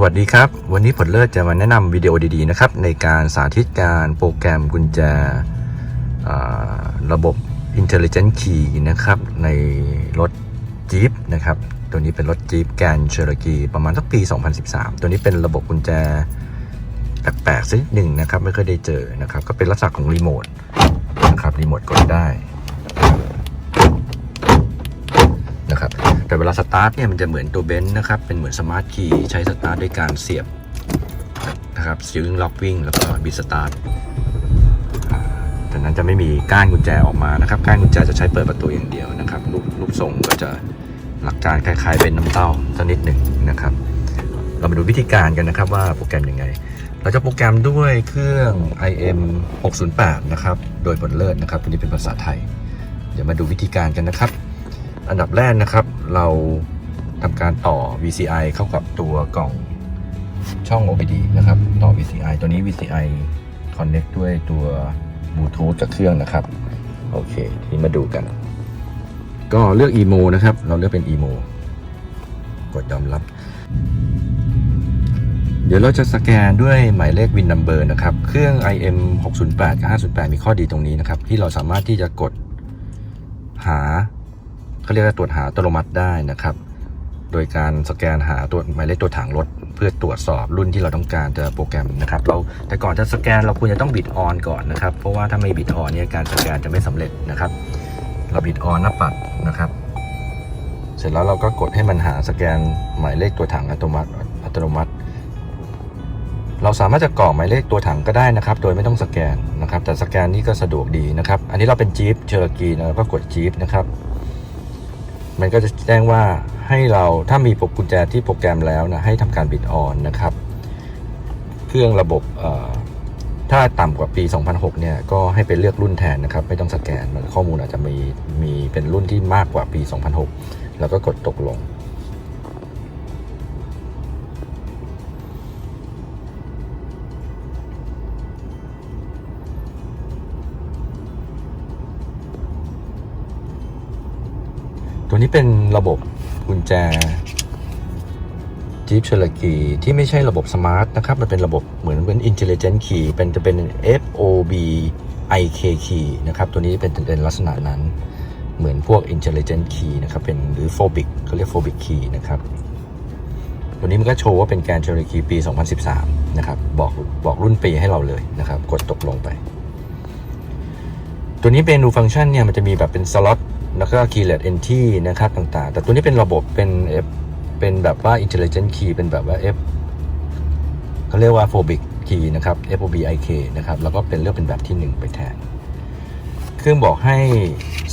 สวัสดีครับ วันนี้ผลเลิศจะมาแนะนำวิดีโอดีๆนะครับ ในการสาธิตการโปรแกรมกุญแจระบบ Intelligent Key นะครับ ในรถ Jeep นะครับ ตัวนี้เป็นรถ Jeep Grand Cherokee ประมาณสักปี 2013 ตัวนี้เป็นระบบกุญแจแปลกๆสักนิดหนึ่งนะครับ ไม่เคอยได้เจอนะครับ ก็เป็นลักษณะของรีโมทนะครับรีโมทกดได้ นะครับ แต่เวลาสตาร์ทเนี่ยมันจะเหมือนตัวเบนซ์นะครับ เป็นเหมือนสมาร์ทคีย์ใช้สตาร์ทด้วยการเสียบนะครับซิงล็อกวิ่งแล้วก็บิดสตาร์ทจากนั้นจะไม่มีก้านกุญแจออกมานะครับ ก้านกุญแจจะใช้เปิดประตูอย่างเดียวนะครับรูปรูปทรงก็จะหลักการคล้ายๆ เป็นน้ำเต้าสักนิดหนึ่งนะครับ เรามาดูวิธีการกันนะครับว่าโปรแกรมยังไง เราจะโปรแกรมด้วยเครื่อง IM 608 นะครับ โดยผลเลิศนะครับตัวนี้เป็นภาษาไทย เดี๋ยวมาดูวิธีการกันนะครับ อันดับแรกนะครับ เราทำการต่อ VCI เข้ากับตัวกล่องช่อง OBD นะครับ ต่อ VCI ตัวนี้ VCI connect ด้วยตัวบลูทูธกับเครื่องนะครับ โอเค ทีนี้มาดูกัน ก็เลือก EMO นะครับ เราเลือกเป็น EMO กดยอมรับ เดี๋ยวเราจะสแกนด้วยหมายเลข Win Number นะครับ เครื่อง IM 608 กับ 508 มีข้อดีตรงนี้นะครับ ที่เราสามารถที่จะกดหา เขาเรียกว่าตรวจหาอัตโนมัติได้นะครับ โดยการสแกนหาตัวหมายเลขตัวถังรถ เพื่อตรวจสอบรุ่นที่เราต้องการจะโปรแกรมนะครับ เราแต่ก่อนจะสแกนเราควรจะต้องบิดออนก่อนนะครับ เพราะว่าถ้าไม่บิดออนเนี่ยการสแกนจะไม่สำเร็จนะครับ เราบิดออนหน้าปัดนะครับ เสร็จแล้วเราก็กดให้มันหาสแกนหมายเลขตัวถังอัตโนมัติอัตโนมัติเราสามารถจะกรอกหมายเลขตัวถังก็ได้นะครับ โดยไม่ต้องสแกนนะครับ แต่สแกนนี่ก็สะดวกดีนะครับ อันนี้เราเป็นจี๊ปเชอร์กีนะเราก็กดจี๊ปนะครับ มันก็จะแจ้งว่าให้เราถ้ามีปกกุญแจที่โปรแกรมแล้วนะให้ทำการบิดออนนะครับ เครื่องระบบถ้าต่ำกว่าปี 2006 เนี่ย ก็ให้ไปเลือกรุ่นแทนนะครับ ไม่ต้องสแกนมันข้อมูลอาจจะมีมีเป็นรุ่นที่มากกว่าปี 2006 แล้วก็กดตกลง ตัวนี้เป็นระบบกุญแจ Jeep Cherokee ที่ไม่ใช่ระบบสมาร์ทนะครับ มันเป็นระบบเหมือนเป็น Intelligent Key เป็นจะเป็น FOB IK Key นะครับ ตัวนี้เป็นเป็นลักษณะนั้น เหมือนพวก Intelligent Key นะครับ เป็นหรือ Phobic เขาเรียก Phobic Key นะครับ ตัวนี้มันก็โชว์ว่าเป็นแกน Cherokee ปี 2013 นะครับ บอกบอกรุ่นปีให้เราเลยนะครับ กดตกลงไป ตัวนี้เป็นดูฟังก์ชันเนี่ยมันจะมีแบบเป็นสล็อต แล้วก็ keyless entry นะครับต่างๆ แต่ตัวนี้เป็นระบบเป็น F เป็นแบบว่า intelligent key เป็นแบบว่า F เขาเรียกว่า phobic key นะครับ FOBIK นะครับแล้วก็เป็นเลือกเป็นแบบที่ 1 ไปแทน เครื่องบอกให้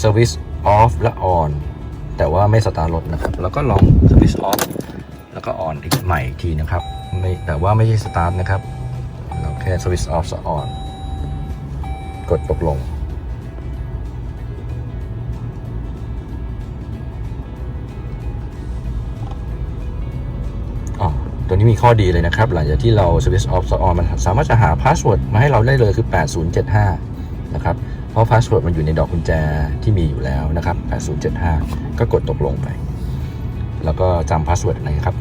service off และ on แต่ว่าไม่สตาร์ทรถนะครับ แล้วก็ลอง service off แล้วก็ on อีกใหม่อีกทีนะครับไม่แต่ว่าไม่ใช่สตาร์ทนะครับ เราแค่ service off และ on กดตกลง นี้มีข้อดีเลยนะครับ หลังจากที่เรา switch off switch on มันสามารถจะหาพาสเวิร์ดมาให้เราได้เลยคือ 8075 นะครับ เพราะพาสเวิร์ดมันอยู่ในดอกกุญแจที่มีอยู่แล้วนะครับ 8075 ก็กดตกลงไป แล้วก็จำพาสเวิร์ดนะครับ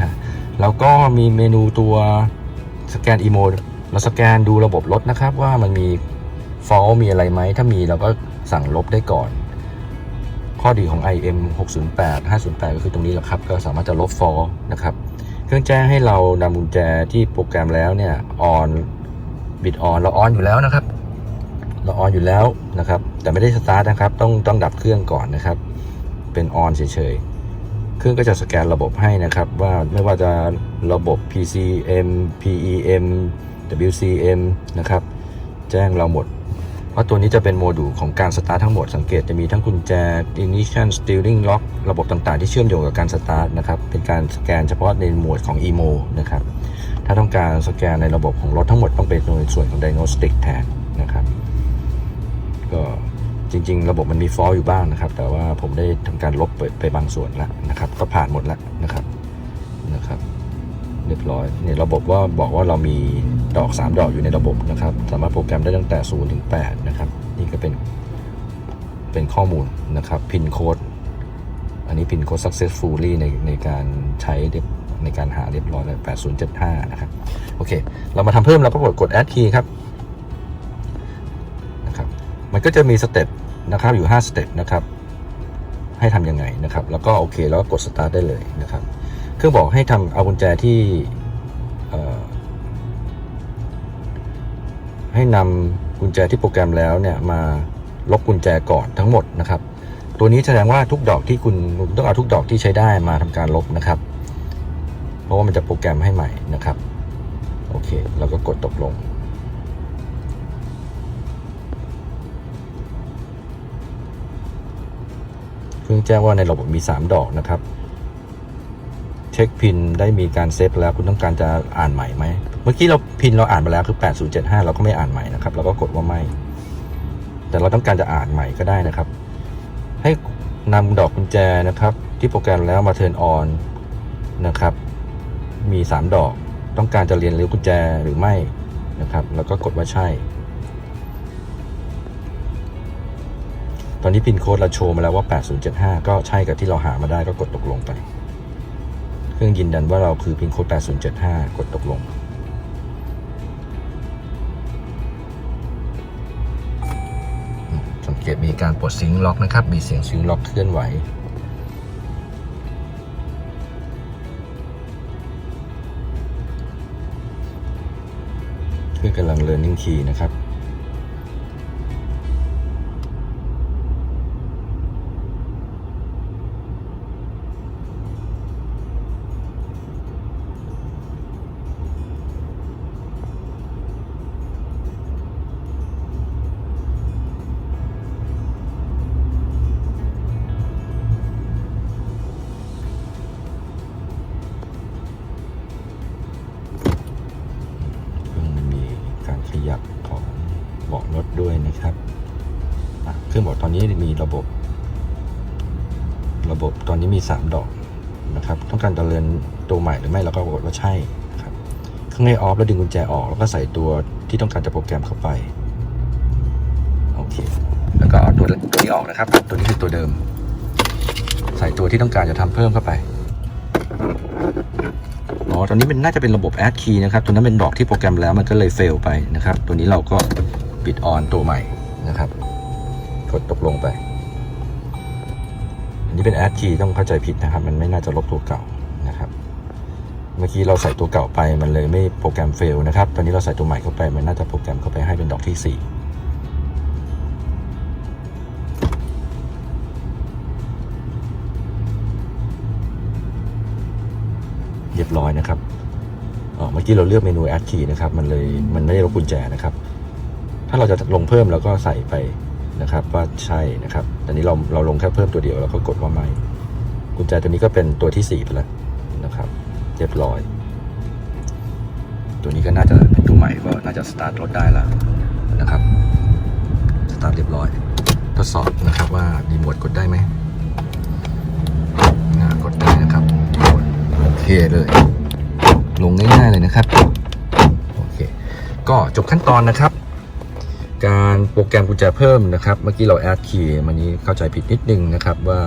8075 แล้วก็มีเมนูตัวสแกนอีโมเราสแกนดูระบบรถนะครับ ว่ามันมีฟอลมีอะไรไหม ถ้ามีเราก็สั่งลบได้ก่อน ข้อดีของ IM 608 508 ก็คือตรงนี้แหละครับ ก็สามารถจะลบฟอลนะครับ เครื่องแจ้งให้เรานำกุญแจที่โปรแกรมแล้วเนี่ยออนบิดออนเราออนอยู่แล้วนะครับ เราออนอยู่แล้วนะครับ แต่ไม่ได้สตาร์ทนะครับ ต้องต้องดับเครื่องก่อนนะครับ เป็นออนเฉยๆ เครื่องก็จะสแกนระบบให้นะครับ ว่าไม่ว่าจะระบบ PCM PEM WCM นะครับ แจ้งเราหมด ราะตัวนี้จะเป็นโมดูลของการสตาร์ททั้งหมดสังเกตจะมีทั้งกุญแจ ignition steering lock ระบบต่างๆ ที่เชื่อมโยงกับการสตาร์ทนะครับเป็นการสแกนเฉพาะในหมวดของ emo นะครับถ้าต้องการสแกนในระบบของรถทั้งหมดต้องเป็นในส่วนของ diagnostic แทนนะครับก็จริง ๆ ระบบมันมีฟอลอยู่บ้างนะครับ แต่ว่าผมได้ทำการลบไปไปบางส่วนแล้วนะครับ ก็ผ่านหมดแล้วนะครับ เรียบร้อยเนี่ยระบบว่าบอกว่าเรามีดอก 3 ดอกอยู่ในระบบนะครับ สามารถโปรแกรมได้ตั้งแต่0ถึง8นะครับ นี่ก็เป็นเป็นข้อมูลนะครับพินโค้ดอันนี้พินโค้ด successfully ในในการใช้ในการหาเรียบร้อยแล้ว8075 นะครับ โอเค เรามาทำเพิ่มเราก็กดกด add key ครับนะครับ มันก็จะมีสเต็ปนะครับอยู่ 5 สเต็ปนะครับ ให้ทำยังไงนะครับ แล้วก็โอเค แล้วก็กด start ได้เลยนะครับ เครื่องบอกให้ทำเอากุญแจที่ให้นำกุญแจที่โปรแกรมแล้วเนี่ยมาลบกุญแจก่อนทั้งหมดนะครับ ตัวนี้แสดงว่าทุกดอกที่คุณต้องเอาทุกดอกที่ใช้ได้มาทำการลบนะครับ เพราะว่ามันจะโปรแกรมให้ใหม่นะครับ โอเคแล้วก็กดตกลงเพิ่งแจ้งว่าในระบบมี 3 ดอกนะครับ ช็คพินได้มีการเซฟแล้วคุณต้องการจะอ่านใหม่ไหมเมื่อกี้เราพินเราอ่านไปแล้วคือ 8075 เราก็ไม่อ่านใหม่นะครับเราก็กดว่าไม่ แต่เราต้องการจะอ่านใหม่ก็ได้นะครับ ให้นำดอกกุญแจนะครับ ที่โปรแกรมแล้วมาเทิร์นออนนะครับ มี 3 ดอกต้องการจะเรียนรู้กุญแจหรือไม่นะครับ แล้วก็กดว่าใช่ ตอนนี้พินโค้ดเราโชว์มาแล้วว่า 8075 ก็ใช่กับที่เราหามาได้ก็กดตกลงไป เครื่องยืนยันว่าเราคือพินโค้ด8075 กดตกลง สังเกตมีการปลดซิงล็อกนะครับ มีเสียงซิงล็อกเคลื่อนไหวเครื่องกำลัง learning key นะครับ อนนี้มี 3 ดอกนะครับ ต้องการจะเรียนตัวใหม่หรือไม่เราก็กดว่าใช่ครับเครื่องให้ออฟแล้วดึงกุญแจออก แล้วก็ใส่ตัวที่ต้องการจะโปรแกรมเข้าไปโอเคแล้วก็เอาตัวตัวนี้ออกนะครับ ตัวนี้คือตัวเดิม ใส่ตัวที่ต้องการจะทำเพิ่มเข้าไปอ๋อตอนนี้มันน่าจะเป็นระบบ add key นะครับ ตัวนั้นเป็นดอกที่โปรแกรมแล้วมันก็เลย fail ไปนะครับ ตัวนี้เราก็ปิด on ตัวใหม่นะครับ กดตกลงไป นี้เป็น add key ต้องเข้าใจผิดนะครับ มันไม่น่าจะลบตัวเก่านะครับ เมื่อกี้เราใส่ตัวเก่าไปมันเลยไม่โปรแกรม fail นะครับ ตอนนี้เราใส่ตัวใหม่เข้าไป มันน่าจะโปรแกรมเข้าไปให้เป็นดอกที่ 4เรียบร้อยนะครับเอ่อเมื่อกี้เราเลือกเมนู add key นะครับ มันเลยมันไม่ได้ลบกุญแจนะครับ ถ้าเราจะลงเพิ่มเราก็ใส่ไป นะครับว่าใช่นะครับตอนนี้เราเราลงแค่เพิ่มตัวเดียวแล้วก็กดว่าไม่กุญแจตัวนี้ก็เป็นตัวที่สี่ไปแล้วนะครับเรียบร้อย ตัวนี้ก็น่าจะเป็นตัวใหม่ก็น่าจะสตาร์ทรถได้แล้วนะครับสตาร์ทเรียบร้อย ทดสอบนะครับว่ารีโมทกดได้ไหมกดได้นะครับโอเคเลย ลงง่ายๆเลยนะครับโอเคก็จบขั้นตอนนะครับ การโปรแกรมกุญแจเพิ่มนะครับ เมื่อกี้เราแอดคีย์มันนี้เข้าใจผิดนิดนึงนะครับว่า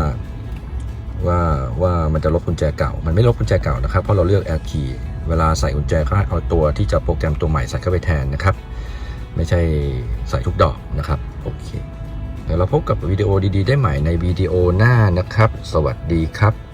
ว่าว่ามันจะลบกุญแจเก่า มันไม่ลบกุญแจเก่านะครับ เพราะเราเลือกแอดคีย์เวลาใส่กุญแจเขาเอาตัวที่จะโปรแกรมตัวใหม่ใส่เข้าไปแทนนะครับ ไม่ใช่ใส่ทุกดอกนะครับ โอเค เดี๋ยวเราพบกับวิดีโอดีๆ ได้ใหม่ในวิดีโอหน้านะครับ สวัสดีครับ